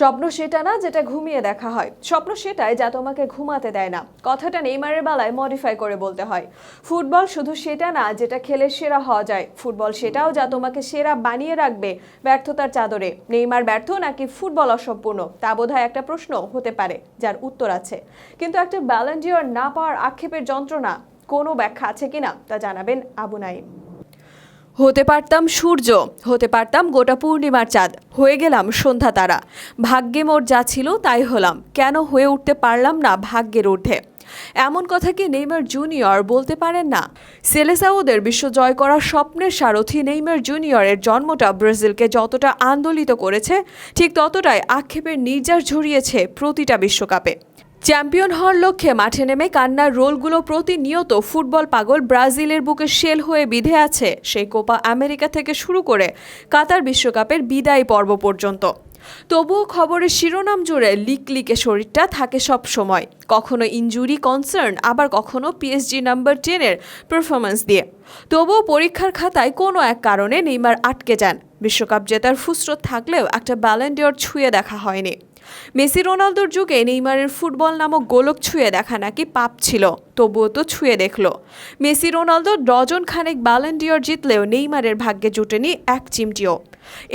স্বপ্ন সেটা না, যেটা ঘুমিয়ে দেখা হয়। স্বপ্ন সেটাই যা তোমাকে ঘুমাতে দেয় না। কথাটা নেইমারের বেলায় মডিফাই করে বলতে হয়। ফুটবল শুধু সেটা না, যেটা খেলে সেরা হওয়া যায়। ফুটবল সেটাও যা তোমাকে সেরা বানিয়ে রাখবে ব্যর্থতার চাদরে। নেইমার ব্যর্থ নাকি ফুটবল অসম্পূর্ণ? তা বোধহয় একটা প্রশ্ন হতে পারে, যার উত্তর আছে। কিন্তু একটা ব্যালেন্ডিয়র না পাওয়ার আক্ষেপের যন্ত্রণা কোনো ব্যাখ্যা আছে কিনা, তা জানাবেন আবু নাইম হতে পারতাম সূর্য, হতে পারতাম গোটা পূর্ণিমার চাঁদ। হয়ে গেলাম সন্ধ্যা তারা। ভাগ্যে মোর যা ছিল তাই হলাম। কেন হয়ে উঠতে পারলাম না ভাগ্যের ঊর্ধ্বে? এমন কথা কি নেইমার জুনিয়র বলতে পারেন না? সেলেসাউদের বিশ্ব জয় করার স্বপ্নের সারথি নেইমার জুনিয়রের জন্মটা ব্রাজিলকে যতটা আন্দোলিত করেছে, ঠিক ততটাই আক্ষেপের নির্যাস ঝরিয়েছে প্রতিটা বিশ্বকাপে। চ্যাম্পিয়ন হওয়ার লক্ষ্যে মাঠে নেমে কান্নার রোলগুলো প্রতিনিয়ত ফুটবল পাগল ব্রাজিলের বুকে শেল হয়ে বিধে আছে সেই কোপা আমেরিকা থেকে শুরু করে কাতার বিশ্বকাপের বিদায় পর্ব পর্যন্ত। তবুও খবরের শিরোনাম জুড়ে লিক লিকে শরীরটা থাকে সব সময়। কখনো ইনজুরি কনসার্ন আবার কখনো পিএসজি নাম্বার টেনের পারফরমেন্স দিয়ে। তবুও পরীক্ষার খাতায় কোনো এক কারণে নেইমার আটকে যান। বিশ্বকাপ জেতার ফুসরত থাকলেও একটা ব্যালেন্ডিয়র ছুঁয়ে দেখা হয়নি। মেসি রোনালদোর যুগে নেইমারের ফুটবল নামক গোলক ছুঁয়ে দেখা নাকি পাপ ছিল, তবুও তো ছুঁয়ে দেখল। মেসি রোনালদো ডজন খানেক ব্যালেন্ডিয়র জিতলেও নেইমারের ভাগ্যে জুটেনি এক চিমটিও।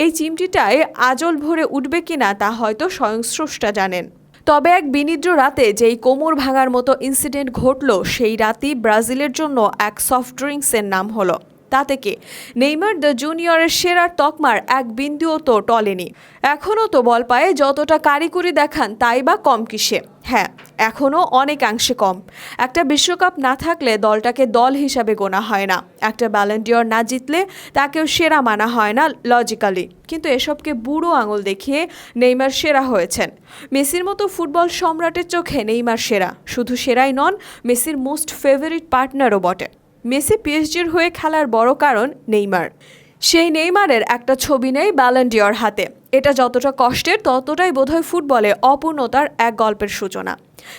এই চিমটিটায় আজল ভরে উঠবে কিনা তা হয়তো স্বয়ং স্রষ্টা জানেন। তবে এক বিনিদ্র রাতে যেই কোমর ভাঙার মতো ইনসিডেন্ট ঘটল, সেই রাতই ব্রাজিলের জন্য এক সফট ড্রিঙ্কসের নাম হলো। তাতে কি নেইমার দ্য জুনিয়রের সেরার তকমার এক বিন্দুও তো টলেনি। এখনও তো বল পায়ে যতটা কারিকুরি দেখান, তাই বা কম কিসে। হ্যাঁ এখনও অনেকাংশে কম। একটা বিশ্বকাপ না থাকলে দলটাকে দল হিসাবে গোনা হয় না। একটা ব্যালেন্ডিয়র না জিতলে তাকেও সেরা মানা হয় না লজিক্যালি কিন্তু এসবকে বুড়ো আঙুল দেখিয়ে নেইমার সেরা হয়েছেন। মেসির মতো ফুটবল সম্রাটের চোখে নেইমার সেরা। শুধু সেরাই নন, মেসির মোস্ট ফেভারিট পার্টনারও বটে। মেসি পিএসজির হয়ে খেলার বড় কারণ নেইমার। সেই নেইমারের একটা ছবি নেই ব্যালেন্ডিয়র হাতে। এটা যতটা কষ্টের, ততটাই বোধহয় ফুটবলে অপূর্ণতার এক গল্পের সূচনা।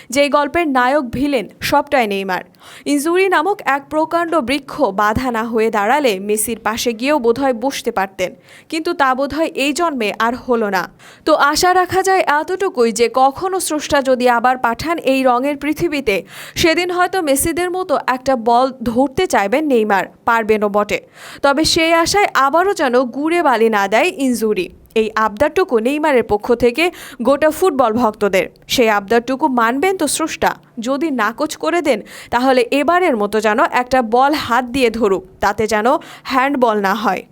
যেই গল্পের নায়ক, ভিলেন সবটাই নেইমার। ইনজুরি নামক এক প্রকাণ্ড বৃক্ষ বাধা না হয়ে দাঁড়ালে মেসির পাশে গিয়েও বোধহয় বসতে পারতেন। কিন্তু তা বোধহয় এই জন্মে আর হলো না। তো আশা রাখা যায় এতটুকুই যে, কখনো স্রষ্টা যদি আবার পাঠান এই রঙের পৃথিবীতে, সেদিন হয়তো মেসিদের মতো একটা বল ধরতে চাইবেন নেইমার, পারবেনও বটে। তবে সেই আশায় আবারও যেন গুড়ে বালি না দেয় ইনজুরি। এই আবদারটুকু নেইমারের পক্ষ থেকে গোটা ফুটবল ভক্তদের। সেই আবদারটুকু মানবেন তো স্রষ্টা। যদি নাকচ করে দেন, তাহলে এবারের মতো যেন একটা বল হাত দিয়ে ধরুক, তাতে যেন হ্যান্ডবল না হয়।